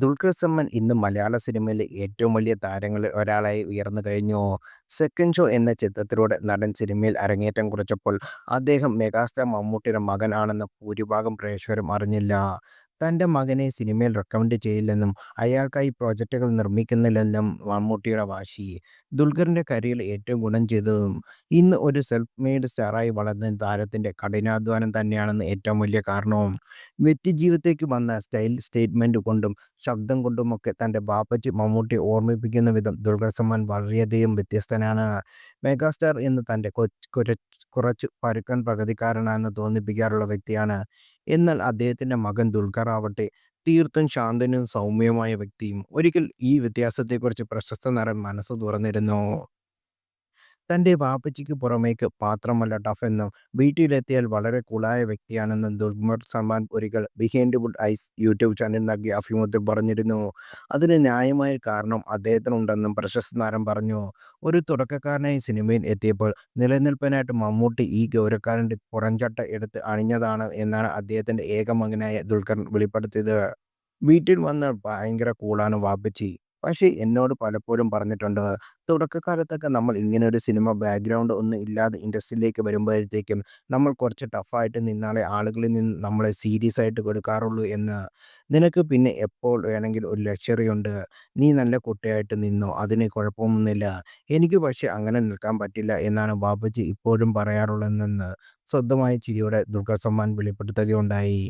ദുൽഖർ സൽമാൻ ഇന്ന് മലയാള സിനിമയിലെ ഏറ്റവും വലിയ താരങ്ങളിൽ ഒരാളായി ഉയർന്നു കഴിഞ്ഞു. സെക്കൻഡ് ഷോ എന്ന ചിത്രത്തിലൂടെ നടൻ സിനിമയിൽ അരങ്ങേറ്റം കുറിച്ചപ്പോൾ അദ്ദേഹം മെഗാസ്റ്റാർ മമ്മൂട്ടിയുടെ മകനാണെന്ന് ഭൂരിഭാഗം പ്രേക്ഷകരും അറിഞ്ഞില്ല. തന്റെ മകനെ സിനിമയിൽ റെക്കമെൻഡ് ചെയ്യില്ലെന്നും അയാൾക്കായി പ്രോജക്റ്റുകൾ നിർമ്മിക്കുന്നില്ലെന്നും മമ്മൂട്ടിയുടെ വാശി. ദുൽഖറിന്റെ കരിയറിൽ ഏറ്റവും ഗുണം ചെയ്തതും ഇന്ന് ഒരു സെൽഫ് മെയ്ഡ് സ്റ്റാറായി വളർന്ന താരത്തിന്റെ കഠിനാധ്വാനം തന്നെയാണെന്ന് ഏറ്റവും വലിയ കാരണവും. വ്യക്തിജീവിതത്തേക്ക് വന്ന സ്റ്റൈൽ സ്റ്റേറ്റ്മെന്റ് കൊണ്ടും ശബ്ദം കൊണ്ടുമൊക്കെ തന്റെ ബാപ്പച്ചി മമ്മൂട്ടി ഓർമ്മിപ്പിക്കുന്ന വിധം ദുൽഖർ സൽമാൻ വളരെയധികം വ്യത്യസ്തനാണ്. മെഗാസ്റ്റാർ എന്ന് തന്റെ തന്റെ കുറച്ച് പരുക്കൻ പ്രകൃതിക്കാരനാണെന്ന് തോന്നിപ്പിക്കാറുള്ള വ്യക്തിയാണ്. എന്നാൽ അദ്ദേഹത്തിന്റെ മകൻ ദുൽഖർ ആവട്ടെ തീർത്തും ശാന്തനും സൗമ്യവുമായ വ്യക്തിയും. ഒരിക്കൽ ഈ വ്യത്യാസത്തെക്കുറിച്ച് പ്രശസ്ത നടൻ മനസ്സ് തുറന്നിരുന്നു. തന്റെ വാപ്പച്ചിക്ക് പുറമേക്ക് പാത്രമല്ല ടഫ് എന്നും വീട്ടിലെത്തിയാൽ വളരെ കൂളായ വ്യക്തിയാണെന്നും ദുൽമർ സൽമാൻ ഒരിക്കൽ Behindwoods Ice YouTube channel നൽകിയ അഭിമുഖത്തിൽ പറഞ്ഞിരുന്നു. അതിന് ന്യായമായ കാരണം അദ്ദേഹത്തിനുണ്ടെന്നും പ്രശസ്ത താരം പറഞ്ഞു. ഒരു തുടക്കക്കാരനായി സിനിമയിൽ എത്തിയപ്പോൾ നിലനിൽപ്പനായിട്ട് മമ്മൂട്ടി ഈ ഗൗരവക്കാരന്റെ പുറംചട്ട എടുത്ത് അണിഞ്ഞതാണ് എന്നാണ് അദ്ദേഹത്തിന്റെ ഏക മകനായ ദുൽഖർ വെളിപ്പെടുത്തിയത്. വീട്ടിൽ വന്നാൽ ഭയങ്കര കൂളാണ് വാപ്പച്ചി. പക്ഷേ എന്നോട് പലപ്പോഴും പറഞ്ഞിട്ടുണ്ട് തുടക്കക്കാലത്തൊക്കെ നമ്മൾ ഇങ്ങനെ ഒരു സിനിമ ബാക്ക്ഗ്രൗണ്ട് ഒന്നും ഇല്ലാതെ ഇൻഡസ്ട്രിയിലേക്ക് വരുമ്പോഴത്തേക്കും നമ്മൾ കുറച്ച് ടഫായിട്ട് നിന്നാലേ ആളുകളിൽ നിന്ന് നമ്മളെ സീരിയസ് ആയിട്ട് കൊടുക്കാറുള്ളൂ എന്ന്. നിനക്ക് പിന്നെ എപ്പോൾ വേണമെങ്കിൽ ഒരു ലക്ഷറി ഉണ്ട്. നീ നല്ല കുട്ടിയായിട്ട് നിന്നോ അതിന് കുഴപ്പമൊന്നുമില്ല. എനിക്ക് പക്ഷേ അങ്ങനെ നിൽക്കാൻ പറ്റില്ല എന്നാണ് ബാബുജി ഇപ്പോഴും പറയാറുള്ളതെന്ന് സ്വന്തമായ ചിരിയോടെ ദുർഗ സമ്മാൻ വെളിപ്പെടുത്തുകയുണ്ടായി.